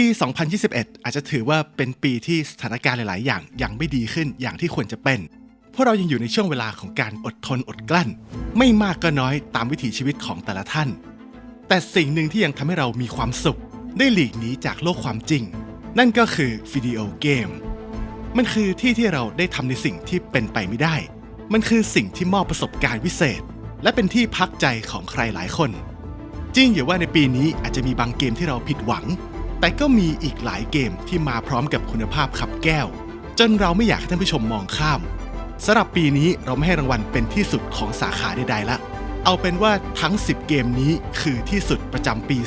ปี 2021 อาจจะถือว่าเป็นปีที่สถานการณ์หลาย ๆ อย่างยังไม่ดีขึ้นอย่างที่ควรจะเป็น พวกเรายังอยู่ในช่วงเวลาของการอดทนอดกลั้น ไม่มากก็น้อยตามวิถีชีวิตของแต่ละท่าน แต่สิ่งหนึ่งที่ยังทำให้เรามีความสุข ได้หลีกหนีจากโลกความจริง นั่นก็คือวิดีโอเกม มันคือที่ที่เราได้ทำในสิ่งที่เป็นไปไม่ได้ มันคือสิ่งที่มอบประสบการณ์วิเศษ และเป็นที่พักใจของใครหลายคน จริงอยู่ว่าในปีนี้อาจจะมีบางเกมที่เราผิดหวัง แต่ก็มีอีกหลายเกมที่มาพร้อมกับคุณภาพขับแก้ว จนเราไม่อยากให้ท่านผู้ชมมองข้ามสำหรับปีนี้เราไม่ให้รางวัลเป็นที่สุดของสาขาใดๆละเอาเป็นว่าทั้ง 10 เกมนี้คือที่สุดประจำปี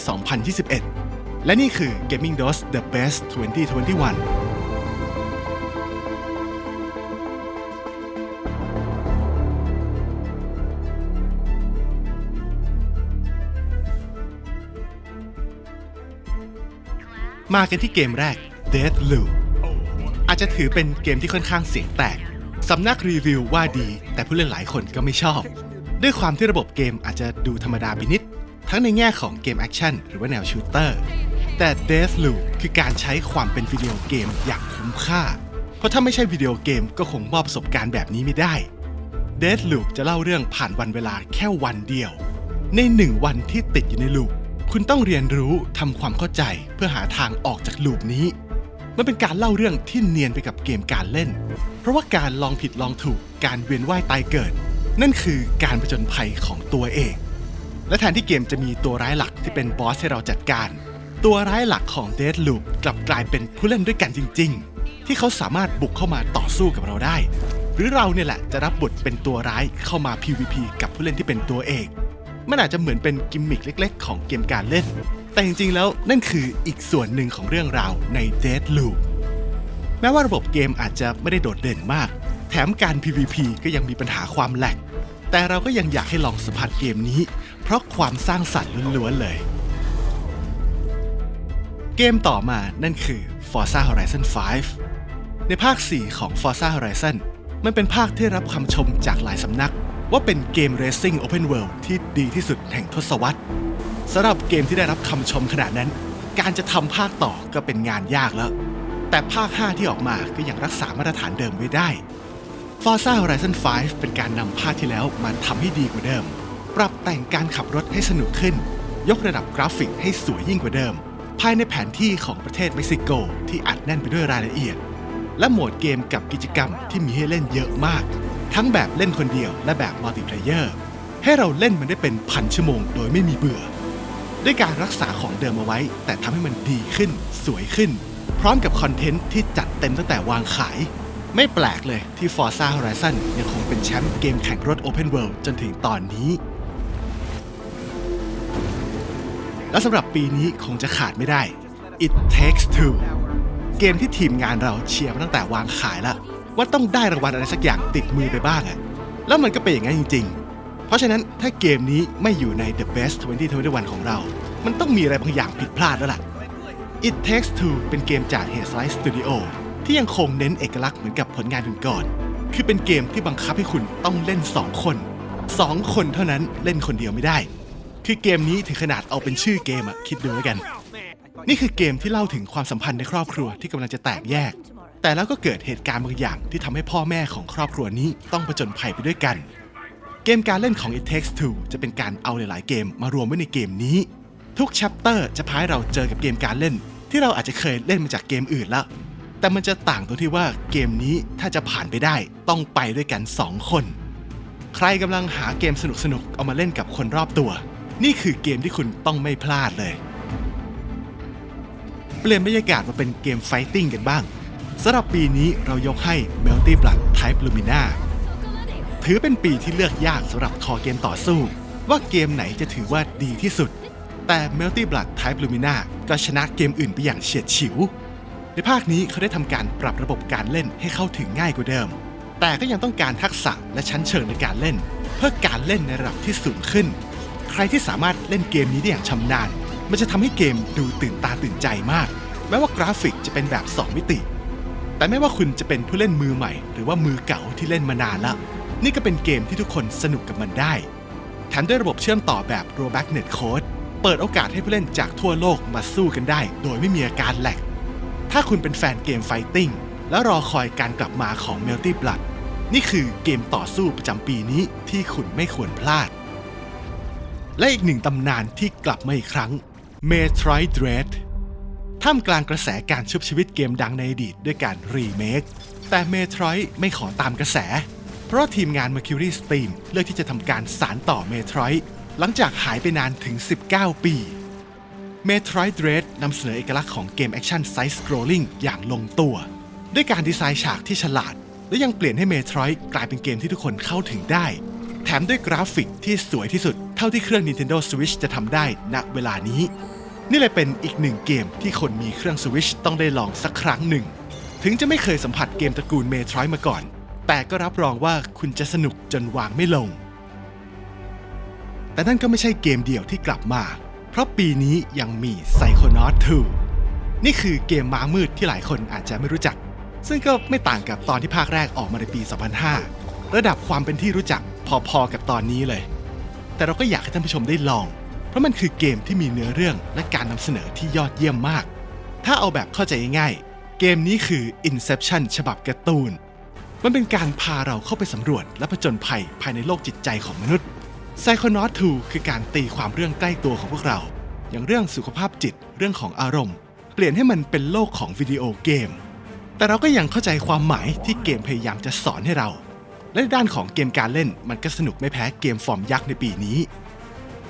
2021 และนี่คือ Gaming Dos The Best 2021 มากันที่เกมแรก Death Loop อาจจะถือเป็นเกมที่ค่อนข้างเสียงแตก สำนักรีวิวว่าดี แต่ผู้เล่นหลายคนก็ไม่ชอบ ด้วยความที่ระบบเกมอาจจะดูธรรมดาไปนิด ทั้งในแง่ของเกมแอคชั่นหรือว่าแนวชูเตอร์ แต่ Death Loop คือการใช้ความเป็นวิดีโอเกมอย่างคุ้มค่า เพราะถ้าไม่ใช่วิดีโอเกมก็คงมอบประสบการณ์แบบนี้ไม่ได้ Death Loop จะเล่าเรื่องผ่านวันเวลาแค่วันเดียว ในหนึ่งวันที่ติดอยู่ในลูป คุณต้องเรียนรู้ทำความเข้าใจเพื่อหาทางออกจากลูปนี้ มันเป็นการเล่าเรื่องที่เนียนไปกับเกมการเล่น เพราะว่าการลองผิดลองถูกการเวียนว่ายตายเกิด นั่นคือการผจญภัยของตัวเอง และแทนที่เกมจะมีตัวร้ายหลักที่เป็นบอสให้เราจัดการ ตัวร้ายหลักของ Dead Loop กลับกลายเป็นผู้เล่นด้วยกันจริง ๆ ที่เขาสามารถบุกเข้ามาต่อสู้กับเราได้ หรือเราเนี่ยแหละจะรับบทเป็นตัวร้ายเข้ามา PVP กับผู้เล่นที่เป็นตัวเอก มันอาจจะเหมือนเป็นกิมมิคเล็ก ๆ ของเกมการเล่น แต่จริงๆ แล้วนั่นคืออีกส่วนหนึ่งของเรื่องราวใน Dead Loop แม้ว่าระบบเกมอาจจะไม่ได้โดดเด่นมาก แถมการ PVP ก็ยังมีปัญหาความแหลก แต่เราก็ยังอยากให้ลองสัมผัสเกมนี้ เพราะความสร้างสรรค์ล้วนๆเลย เกมต่อมานั่นคือ Forza Horizon 5 ในภาค 4 ของ Forza Horizon มันเป็นภาคที่รับคำชมจากหลายสำนัก ว่าเป็นเกม Racing Open World ที่ดีที่สุดแห่งทศวรรษสำหรับเกมที่ได้รับคำชมขนาดนั้น การจะทำภาคต่อก็เป็นงานยากแล้ว แต่ภาค 5 ที่ออกมาก็ยังรักษามาตรฐานเดิมไว้ได้ Forza Horizon 5 เป็นการนำภาคที่แล้วมาทำให้ดีกว่าเดิม ปรับแต่งการขับรถให้สนุกขึ้น ยกระดับกราฟิกให้สวยยิ่งกว่าเดิม ภายในแผนที่ของประเทศเม็กซิโก ที่อัดแน่นไปด้วยรายละเอียด และโหมดเกมกับกิจกรรมที่มีให้เล่นเยอะมาก ทั้งแบบเล่นคนเดียวและแบบมัลติเพลเยอร์ให้เราเล่นมันได้เป็นพันชั่วโมงโดยไม่มีเบื่อ ด้วยการรักษาของเดิมเอาไว้ แต่ทำให้มันดีขึ้น สวยขึ้น พร้อมกับคอนเทนต์ที่จัดเต็มตั้งแต่วางขาย ไม่แปลกเลยที่ Forza Horizon ยังคงเป็นแชมป์เกมแข่งรถ Open World จนถึงตอนนี้ และสำหรับปีนี้คงจะขาดไม่ได้ It Takes Two เกมที่ทีมงานเราเชียร์มาตั้งแต่วางขายแล้ว ว่าต้องได้รางวัลอะไรสักอย่างติดมือไปบ้างอะแล้วมันก็เป็นอย่างนั้นจริง ๆ เพราะฉะนั้นถ้าเกมนี้ไม่อยู่ใน The Best 2021 ของเรา มันต้องมีอะไรบางอย่างผิดพลาดแล้วล่ะ It Takes Two เป็นเกมจาก Hazelight Studio ที่ยังคงเน้นเอกลักษณ์เหมือนกับผลงานก่อนๆคือเป็นเกมที่บังคับให้คุณต้องเล่น 2 คน 2 คนเท่านั้นเล่นคนเดียวไม่ได้ คือเกมนี้ถึงขนาดเอาเป็นชื่อเกมอะคิดดูแล้วกัน นี่คือเกมที่เล่าถึงความสัมพันธ์ในครอบครัวที่กำลังจะแตกแยก แต่แล้วก็เกิดเหตุการณ์บางอย่างที่ทำให้พ่อแม่ของครอบครัวนี้ต้องผจญภัยไปด้วยกัน เกมการเล่นของ It Takes Two จะเป็นการเอาหลาย ๆ เกมมารวมไว้ในเกมนี้ ทุก chapter จะพาให้เราเจอกับเกมการเล่น ที่เราอาจจะเคยเล่นมาจากเกมอื่นแล้ว แต่มันจะต่างตรงที่ว่าเกมนี้ถ้าจะผ่านไปได้ต้องไปด้วยกัน 2 คน ใครกำลังหาเกมสนุก ๆ เอามาเล่นกับคนรอบตัว นี่คือเกมที่คุณต้องไม่พลาดเลย เปลี่ยนบรรยากาศมาเป็นเกมไฟติ้งกันบ้าง สำหรับปีนี้เรายกให้ Melty Blood Type Lumina ถือเป็นปีที่เลือกยากสำหรับคอเกมต่อสู้ ว่าเกมไหนจะถือว่าดีที่สุด แต่ Melty Blood Type Lumina ก็ชนะเกมอื่นไปอย่างเฉียดฉิว ในภาคนี้เขาได้ทำการปรับระบบการเล่นให้เข้าถึงง่ายกว่าเดิม แต่ก็ยังต้องการทักษะและชั้นเชิงในการเล่น เพื่อการเล่นในระดับที่สูงขึ้น ใครที่สามารถเล่นเกมนี้ได้อย่างชำนาญ มันจะทำให้เกมดูตื่นตาตื่นใจมาก แม้ว่ากราฟิกจะเป็นแบบ 2 มิติ แต่ไม่ว่าคุณจะเป็นผู้เล่นมือใหม่ หรือว่ามือเก่าที่เล่นมานานแล้วนี่ก็เป็นเกมที่ทุกคนสนุกกับมันได้แถมด้วยระบบเชื่อมต่อแบบ rollback netcode เปิดปิดโอกาสให้ผู้เล่นจากทั่วโลกมาสู้กันได้ โดยไม่มีอาการแหลก ถ้าคุณเป็นแฟนเกมไฟติ้งและรอคอยการกลับมาของ Melty Blood นี่คือเกมต่อสู้ประจำปีนี้ที่คุณไม่ควรพลาด และอีกหนึ่งตำนานที่กลับมาอีกครั้ง Metroid Dread ท่ามกลางกระแสการชุบชีวิตเกมดังในอดีตด้วยการรีเมค แต่ Metroid ไม่ขอตามกระแส เพราะทีมงาน Mercury Steam เลือกที่จะทำการสารต่อ Metroid หลังจากหายไปนานถึง 19 ปี Metroid Dread นำเสนอเอกลักษณ์ของเกมแอคชั่นไซส์สครอลลิ่งอย่างลงตัว ด้วยการดีไซน์ฉากที่ฉลาด และยังเปลี่ยนให้ Metroid กลายเป็นเกมที่ทุกคนเข้าถึงได้ แถมด้วยกราฟิกที่สวยที่สุดเท่าที่เครื่อง Nintendo Switch จะทำได้ณเวลานี้ นี่เลยเป็นอีกหนึ่งเกมที่คนมีเครื่อง Switch ต้องได้ลองสักครั้งหนึ่ง ถึงจะไม่เคยสัมผัสเกมตระกูล Metroid มาก่อน แต่ก็รับรองว่าคุณจะสนุกจนวางไม่ลง แต่นั่นก็ไม่ใช่เกมเดียวที่กลับมา เพราะปีนี้ยังมี Psychonaut 2นี่คือเกมม้ามืดที่หลายคนอาจจะไม่รู้จัก ซึ่งก็ไม่ต่างกับตอนที่ภาคแรกออกมาในปี 2005 ระดับความเป็นที่รู้จักพอๆกับตอนนี้เลย แต่เราก็อยากให้ท่านผู้ชมได้ลอง ราะมันคือเกมที่มีเนื้อเรื่องและการนำเสนอที่ยอดเยี่ยมมาก ถ้าเอาแบบเข้าใจง่ายๆ เกมนี้คือ Inception ฉบับการ์ตูน มันเป็นการพาเราเข้าไปสำรวจและผจญภัยภายในโลกจิตใจของมนุษย์ Psychonaut 2 คือการตีความเรื่องใกล้ตัวของพวกเรา อย่างเรื่องสุขภาพจิต เรื่องของอารมณ์ เปลี่ยนให้มันเป็นโลกของวิดีโอเกม แต่เราก็ยังเข้าใจความหมายที่เกมพยายามจะสอนให้เรา และในด้านของเกมการเล่นมันก็สนุกไม่แพ้เกมฟอร์มยักษ์ในปีนี้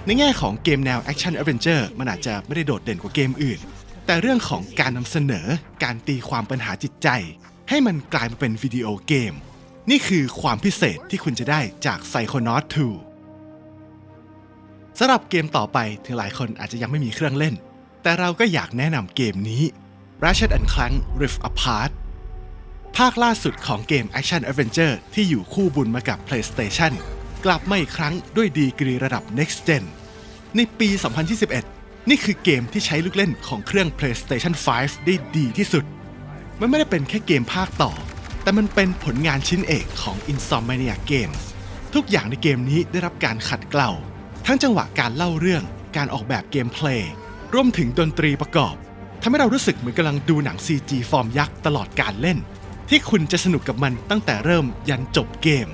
ในแง่ของเกมแนวแอคชั่นแอดเวนเจอร์มันอาจจะไม่ได้โดดเด่นกว่าเกมอื่น แต่เรื่องของการนำเสนอการตีความปัญหาจิตใจ ให้มันกลายมาเป็นวิดีโอเกม นี่คือความพิเศษที่คุณจะได้จาก Psychonaut 2สำหรับเกมต่อไปถึงหลายคนอาจจะยังไม่มีเครื่องเล่น แต่เราก็อยากแนะนำเกมนี้ Ratchet Clank Rift Apart ภาคล่าสุดของเกม Action Adventure ที่อยู่คู่บุญมากับ PlayStation กลับมาอีกครั้งด้วยดีกรีระดับ Next Gen ในปี 2021 นี่คือเกมที่ใช้ลูกเล่นของเครื่อง PlayStation 5 ได้ดีที่สุด มันไม่ได้เป็นแค่เกมภาคต่อ แต่มันเป็นผลงานชิ้นเอกของ Insomnia Games ทุกอย่างในเกมนี้ได้รับการขัดเกลาทั้งจังหวะการเล่าเรื่อง การออกแบบเกมเพลย์ รวมถึงดนตรีประกอบ ทำให้เรารู้สึกเหมือนกำลังดูหนัง CG ฟอร์มยักษ์ตลอดการเล่น ที่คุณจะสนุกกับมันตั้งแต่เริ่มยันจบเกม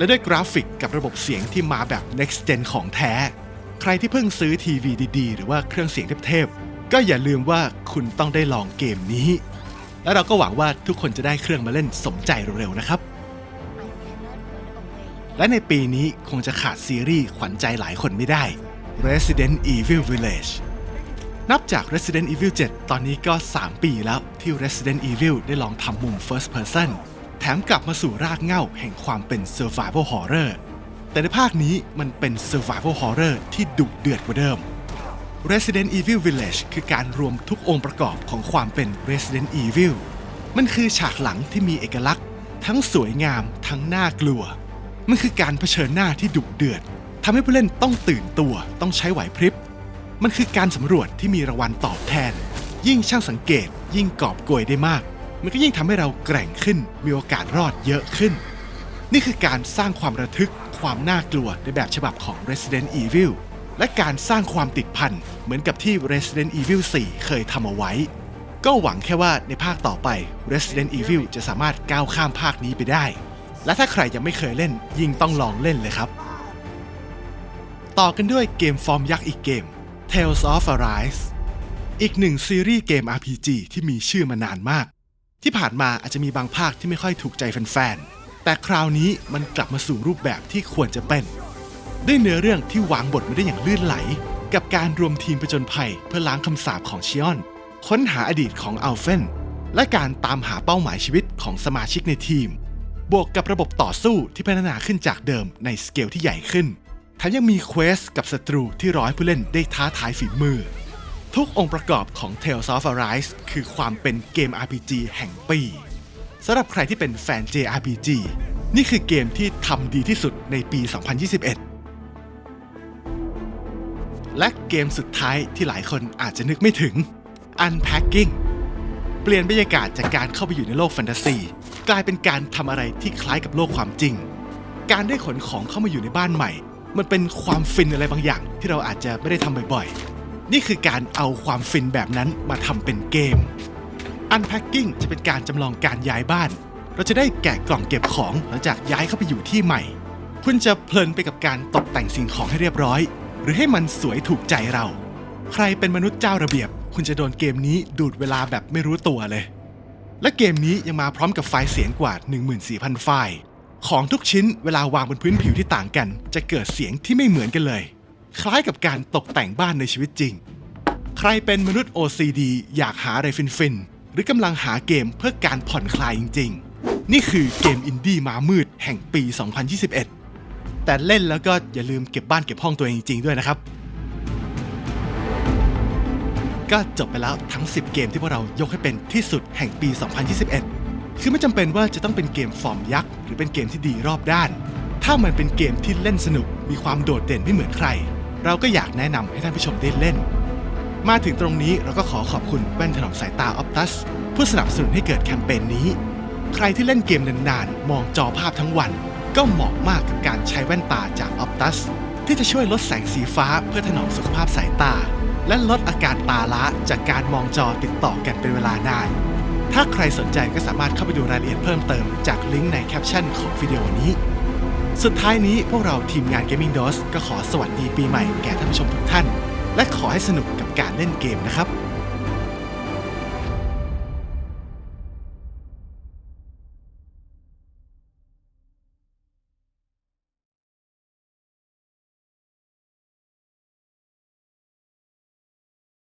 และด้วยกราฟิกกับระบบเสียงที่มาแบบ next gen ของแท้ ใครที่เพิ่งซื้อทีวีดีๆ หรือว่าเครื่องเสียงเทพๆก็อย่าลืมว่าคุณต้องได้ลองเกมนี้ และเราก็หวังว่าทุกคนจะได้เครื่องมาเล่นสมใจเร็วๆนะครับ และในปีนี้คงจะขาดซีรีส์ขวัญใจหลายคนไม่ได้ Resident Evil Village นับจาก Resident Evil 7 ตอนนี้ก็ 3 ปีแล้วที่ Resident Evil ได้ลองทำมุม First Person แถมกลับมาสู่รากเหง้าแห่งความเป็น Survival Horror แต่ในภาคนี้มันเป็น Survival Horror ที่ดุเดือดกว่าเดิม Resident Evil Village คือการรวมทุกองค์ประกอบของความเป็น Resident Evil มันคือฉากหลังที่มีเอกลักษณ์ ทั้งสวยงามทั้งน่ากลัว มันคือการเผชิญหน้าที่ดุเดือดทำให้ผู้เล่นต้องตื่นตัวต้องใช้ไหวพริบ มันคือการสำรวจที่มีรางวัลตอบแทน ยิ่งช่างสังเกตยิ่งกอบโกยได้มาก มันก็ยิ่งทำให้เราแกร่งขึ้น มีโอกาสรอดเยอะขึ้น นี่คือการสร้างความระทึก ความน่ากลัวในแบบฉบับของ Resident Evil และการสร้างความติดพันเหมือนกับที่ Resident Evil 4 เคยทำเอาไว้ ก็หวังแค่ว่าในภาคต่อไป Resident Evil จะสามารถก้าวข้ามภาคนี้ไปได้ และถ้าใครยังไม่เคยเล่นยิ่งต้องลองเล่นเลยครับ ต่อกันด้วยเกมฟอร์มยักษ์อีกเกม Tales of Arise อีกหนึ่งซีรีส์เกม RPG ที่มีชื่อมานานมาก ที่ผ่านมาอาจจะมีบางภาคที่ไม่ค่อยถูกใจแฟนๆ แต่คราวนี้มันกลับมาสู่รูปแบบที่ควรจะเป็น ด้วยเนื้อเรื่องที่วางบทมาได้อย่างลื่นไหล กับการรวมทีมผจญภัยเพื่อล้างคำสาปของชิออน ค้นหาอดีตของอัลเฟน และการตามหาเป้าหมายชีวิตของสมาชิกในทีม บวกกับระบบต่อสู้ที่พัฒนาขึ้นจากเดิมในสเกลที่ใหญ่ขึ้นแถมยังมีเควสกับศัตรูที่รอให้ผู้เล่นได้ท้าทายฝีมือ ทุกองค์ประกอบของ Tales of Arise คือความเป็นเกม RPG แห่งปีสำหรับใครที่เป็นแฟน JRPG นี่คือเกมที่ทำดีที่สุดในปี 2021 และเกมสุดท้ายที่หลายคนอาจจะนึกไม่ถึง Unpacking เปลี่ยนบรรยากาศจากการเข้าไปอยู่ในโลกแฟนตาซี กลายเป็นการทำอะไรที่คล้ายกับโลกความจริง การได้ขนของเข้ามาอยู่ในบ้านใหม่ มันเป็นความฟินอะไรบางอย่างที่เราอาจจะไม่ได้ทำบ่อยๆ นี่คือการเอาความฟินแบบนั้นมาทำเป็นเกม Unpacking จะเป็นการจำลองการย้ายบ้าน เราจะได้แกะกล่องเก็บของหลังจากย้ายเข้าไปอยู่ที่ใหม่ คุณจะเพลินไปกับการตกแต่งสิ่งของให้เรียบร้อย หรือให้มันสวยถูกใจเรา ใครเป็นมนุษย์เจ้าระเบียบ คุณจะโดนเกมนี้ดูดเวลาแบบไม่รู้ตัวเลย และเกมนี้ยังมาพร้อมกับไฟล์เสียงกว่า 14,000 ไฟล์ ของทุกชิ้นเวลาวางบนพื้นผิวที่ต่างกัน จะเกิดเสียงที่ไม่เหมือนกันเลย คล้ายกับการตกแต่งบ้านในชีวิตจริง ใครเป็นมนุษย์ OCD อยากหาอะไรฟินๆ หรือกำลังหาเกมเพื่อการผ่อนคลายจริง ๆ นี่คือเกมอินดี้มามืดแห่งปี 2021 แต่เล่นแล้วก็อย่าลืมเก็บบ้านเก็บห้องตัวเองจริง ๆ ด้วยนะครับ ก็จบไปแล้วทั้ง 10 เกมที่พวกเรายกให้เป็นที่สุดแห่งปี 2021 คือไม่จำเป็นว่าจะต้องเป็นเกมฟอร์มยักษ์หรือเป็นเกมที่ดีรอบด้าน ถ้ามันเป็นเกมที่เล่นสนุกมีความโดดเด่นไม่เหมือนใคร เราก็อยากแนะนำให้ท่านผู้ชมได้เล่น มาถึงตรงนี้เราก็ขอขอบคุณแว่นถนอมสายตา Optus ผู้สนับสนุนให้เกิดแคมเปญนี้ ใครที่เล่นเกมนานๆ มองจอภาพทั้งวัน ก็เหมาะมากกับการใช้แว่นตาจาก Optus ที่จะช่วยลดแสงสีฟ้าเพื่อถนอมสุขภาพสายตา และลดอาการตาล้าจากการมองจอติดต่อกันเป็นเวลานานถ้าใครสนใจก็สามารถเข้าไปดูรายละเอียดเพิ่มเติมจากลิงก์ในแคปชั่นของวิดีโอนี้ สุดท้ายนี้พวกเราทีมงาน Gaming DOS ก็ขอสวัสดีปีใหม่แก่ท่านผู้ชมทุกท่าน และขอให้สนุกกับการเล่นเกมนะครับ